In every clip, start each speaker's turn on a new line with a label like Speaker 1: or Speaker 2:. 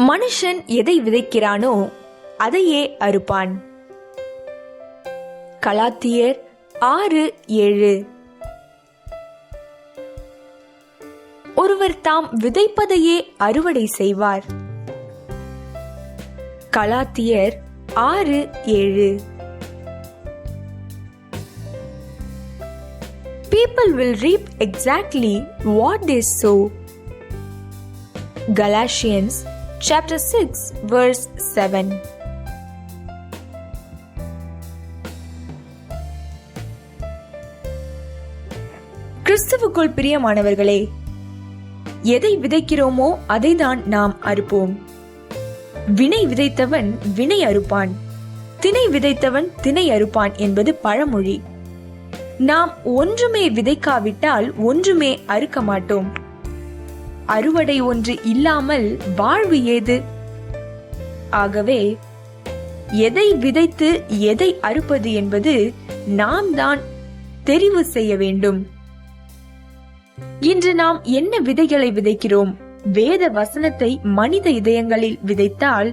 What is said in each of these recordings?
Speaker 1: மனுஷன் எதை விதைக்கிறானோ அதையே அறுப்பான். கலாத்தியர் ஆறு ஏழு. ஒருவர் தாம் விதைப்பதையே அறுவடை செய்வார். கலாத்தியர் ஆறு ஏழு. People will reap exactly what they so Galatians chapter 6 verse 7 கிறிஸ்துவுக்குள் பிரியமானவர்களே எதை விதைக்கிறோமோ அதை தான் நாம் அறுப்போம். வினை விதைத்தவன் வினை அறுப்பான் திணை விதைத்தவன் திணை அறுப்பான் என்பது பழமொழி. நாம் ஒன்றுமே விதைக்காவிட்டால் ஒன்றுமே அறுக்க மாட்டோம். அறுவடை ஒன்று இல்லாமல் வாழ்வு ஏது? ஆகவே எதை விதைத்து எதை அறுப்பது என்பது நாம் தான் தெரிவு செய்ய வேண்டும். இன்று நாம் என்ன விதைகளை விதைக்கிறோம்? வேத வசனத்தை மனித இதயங்களில் விதைத்தால்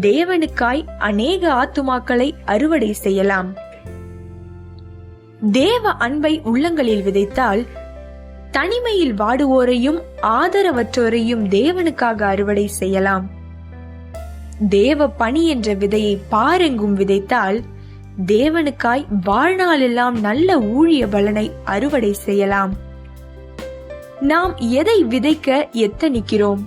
Speaker 1: தேவனுக்காய் அநேக ஆத்துமாக்களை அறுவடை செய்யலாம். தேவ அன்பை உள்ளங்களில் விதைத்தால் தனிமையில் வாடுவோரையும் ஆதரவற்றோரையும் தேவனுக்காக அறுவடை செய்யலாம். தேவ பணி என்ற விதையை பாரெங்கும் விதைத்தால் தேவனுக்காய் வாழ்நாளெல்லாம் நல்ல ஊழிய பலனை அறுவடை செய்யலாம். நாம் எதை விதைக்க எத்தனிக்கிறோம்?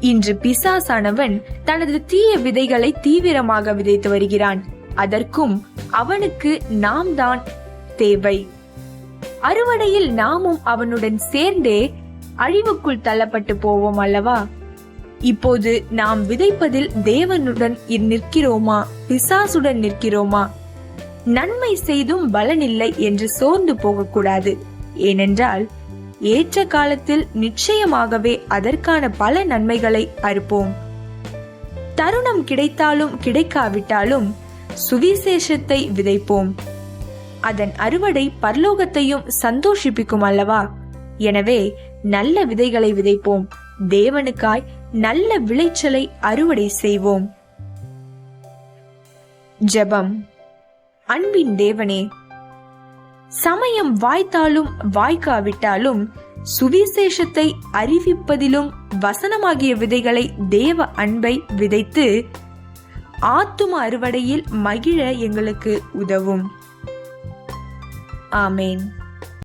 Speaker 1: இன்று பிசாசானவன் தனது தீய விதைகளை தீவிரமாக விதைத்து வருகிறான். அதற்கும் அவனுக்கு நாம் தான் தேவை. அறுவடையில் நாமும் அவனுடன் சேர்ந்தே அழிவுக்குள் தள்ளப்பட்டு போவோம் அல்லவா? இப்போது நாம் விதைப்பதில் தேவனுடன் நிற்கிறோமா? பிசாசுடன் நிற்கிறோமா? நன்மை செய்தும் பலனில்லை என்று சோர்ந்து போகக்கூடாது. ஏனென்றால் ஏற்ற காலத்தில் நிச்சயமாகவே அதற்கான பல நன்மைகளை அறுப்போம். தருணம் கிடைத்தாலும் கிடைக்காவிட்டாலும் சுவிசேஷத்தை விதைப்போம். அதன் அறுவடை பரலோகத்தையும் சந்தோஷிப்பிக்கும் அல்லவா? எனவே நல்ல விதைகளை விதைப்போம். தேவனுக்காய் நல்ல விளைச்சலை அறுவடை செய்வோம். ஜெபம். அன்பின் தேவனே சமயம் வாய்த்தாலும் வாய்க்காவிட்டாலும் சுவிசேஷத்தை அறிவிப்பதிலும் வசனமாகிய விதைகளை தேவ அன்பை விதைத்து ஆத்தும அறுவடையில் மகிழ எங்களுக்கு உதவும். ആമേൻ